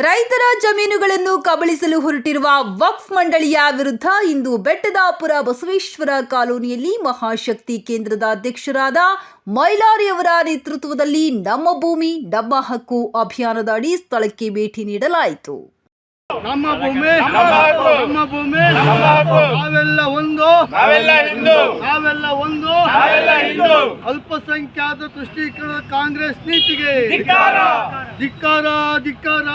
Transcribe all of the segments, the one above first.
ರೈತರ ಜಮೀನುಗಳನ್ನು ಕಬಳಿಸಲು ಹೊರಟಿರುವ ವಕ್ಫ್ ಮಂಡಳಿಯ ವಿರುದ್ಧ ಇಂದು ಬೆಟ್ಟದಾಪುರ ಬಸವೇಶ್ವರ ಕಾಲೋನಿಯಲ್ಲಿ ಮಹಾಶಕ್ತಿ ಕೇಂದ್ರದ ಅಧ್ಯಕ್ಷರಾದ ಮೈಲಾರಿಯವರ ನೇತೃತ್ವದಲ್ಲಿ ನಮ್ಮ ಭೂಮಿ ನಮ್ಮ ಹಕ್ಕು ಅಭಿಯಾನದ ಅಡಿ ಸ್ಥಳಕ್ಕೆ ಭೇಟಿ ನೀಡಲಾಯಿತು. ನಮ್ಮ ಭೂಮಿ ನಮ್ಮ ಭೂಮಿ ನಾವೆಲ್ಲ ಒಂದು ನಾವೆಲ್ಲ ಹಿಂದೂ. ನಾವೆಲ್ಲ ಒಂದು ನಾವೆಲ್ಲ ಹಿಂದೂ. ಅಲ್ಪಸಂಖ್ಯಾತ ತುಷ್ಟೀಕರಣ ಕಾಂಗ್ರೆಸ್ ನೀತಿಗೆ. ಧಿಕ್ಕಾರ ಧಿಕ್ಕಾರ.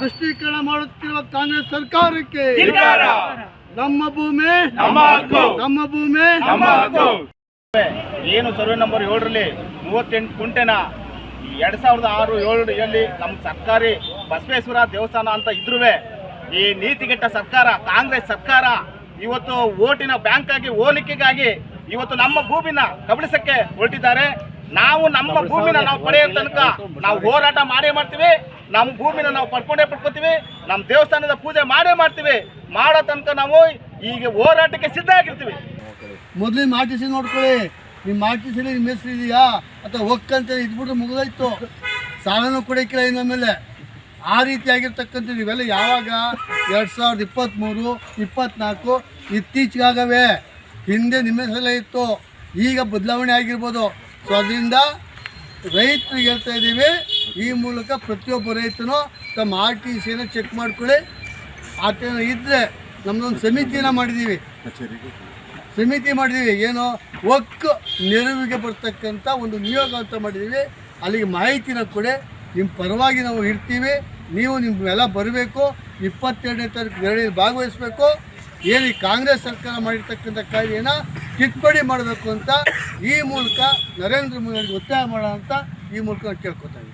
ತುಷ್ಟೀಕರಣ ಮಾಡುತ್ತಿರುವ ಕಾಂಗ್ರೆಸ್ ಸರ್ಕಾರಕ್ಕೆ ನಮ್ಮ ಭೂಮಿ ನಮ್ಮ ನಮ್ಮ ಭೂಮಿ. ನಮ್ಮ ಏನು ಸರ್ವೆ ನಂಬರ್ ಏಳರಲ್ಲಿ ಮೂವತ್ತೆಂಟು ಕುಂಟೆನ ಎರಡ್ ಸಾವಿರದ ಆರು ಏಳರಲ್ಲಿ ನಮ್ಮ ಸರ್ಕಾರಿ ಬಸವೇಶ್ವರ ದೇವಸ್ಥಾನ ಅಂತ ಇದ್ರೂ ಈ ನೀತಿಗೆಟ್ಟ ಸರ್ಕಾರ ಕಾಂಗ್ರೆಸ್ ಸರ್ಕಾರ ಇವತ್ತು ಓಟಿನ ಬ್ಯಾಂಕ್ ಆಗಿ ಹೋಲಿಕೆಗಾಗಿ ಇವತ್ತು ನಮ್ಮ ಭೂಮಿನ ಕಬಳಿಸಕ್ಕೆ ಹೊರಟಿದ್ದಾರೆ. ನಾವು ನಮ್ಮ ಭೂಮಿನ ನಾವು ಪಡೆಯೋ ತನಕ ನಾವು ಹೋರಾಟ ಮಾಡೇ ಮಾಡ್ತೀವಿ, ನಮ್ಮ ಭೂಮಿನ ನಾವು ಪಡ್ಕೊಂಡೇ ಪಡ್ಕೊತೀವಿ, ನಮ್ಮ ದೇವಸ್ಥಾನದ ಪೂಜೆ ಮಾಡೇ ಮಾಡ್ತೀವಿ, ಮಾಡೋ ತನಕ ನಾವು ಈಗ ಹೋರಾಟಕ್ಕೆ ಸಿದ್ಧ ಆಗಿರ್ತೀವಿ. ಮೊದಲು ಆರ್ ನೋಡ್ಕೊಳ್ಳಿ ನಿಮ್ಮ ಆರ್ ನಿಮ್ಮ ಹೆಸರು ಇದೆಯಾ? ಅಥವಾ ಒಕ್ಕಂತ ಇದ್ಬಿಟ್ಟು ಮುಗಿದೋಯ್ತು? ಸಾಲನೂ ಕೊಡೋಕ್ಕಿಲ್ಲ ಇನ್ನ ಮೇಲೆ ಆ ರೀತಿಯಾಗಿರ್ತಕ್ಕಂಥ ಇವೆಲ್ಲ ಯಾವಾಗ? ಎರಡು ಸಾವಿರದ ಇಪ್ಪತ್ತ್ಮೂರು, ಇಪ್ಪತ್ತ್ನಾಲ್ಕು, ಇತ್ತೀಚೆಗಾಗವೇ. ಹಿಂದೆ ನಿಮ್ಮ ಹೆಸರಲ್ಲೇ ಇತ್ತು. ಈಗ ಬದಲಾವಣೆ ಆಗಿರ್ಬೋದು. ಸೊ ಅದರಿಂದ ರೈತರಿಗೆ ಹೇಳ್ತಾ ಇದ್ದೀವಿ, ಈ ಮೂಲಕ ಪ್ರತಿಯೊಬ್ಬ ರೈತನು ತಮ್ಮ ಆರ್ ಟಿ ಸಿನ ಚೆಕ್ ಮಾಡ್ಕೊಳ್ಳಿ. ಆತ ಇದ್ದರೆ ನಮ್ಮದೊಂದು ಸಮಿತಿನ ಮಾಡಿದ್ದೀವಿ. ಸಮಿತಿ ಮಾಡಿದ್ದೀವಿ, ಏನು ಒಕ್ಕು ನೆರವಿಗೆ ಬರ್ತಕ್ಕಂಥ ಒಂದು ನಿಯೋಗ ಅಂತ ಮಾಡಿದ್ದೀವಿ. ಅಲ್ಲಿಗೆ ಮಾಹಿತಿನ ಕೊಡಿ ನಿಮ್ಮ ಪರವಾಗಿ ನಾವು ಇರ್ತೀವಿ, ನೀವು ನಿಮ್ಮೆಲ್ಲ ಬರಬೇಕು, ಇಪ್ಪತ್ತೆರಡನೇ ತಾರೀಕು ಎರಡನೇ ಭಾಗವಹಿಸಬೇಕು. ಏನು ಕಾಂಗ್ರೆಸ್ ಸರ್ಕಾರ ಮಾಡಿರ್ತಕ್ಕಂಥ ಕಾರ್ಯನ ತಿದ್ದುಪಡಿ ಮಾಡಬೇಕು ಅಂತ ಈ ಮೂಲಕ ನರೇಂದ್ರ ಮೋದಿ ಒತ್ತಾಯ ಮಾಡೋಣ ಅಂತ ಈ ಮೂಲಕ ಕೇಳ್ಕೊತಾ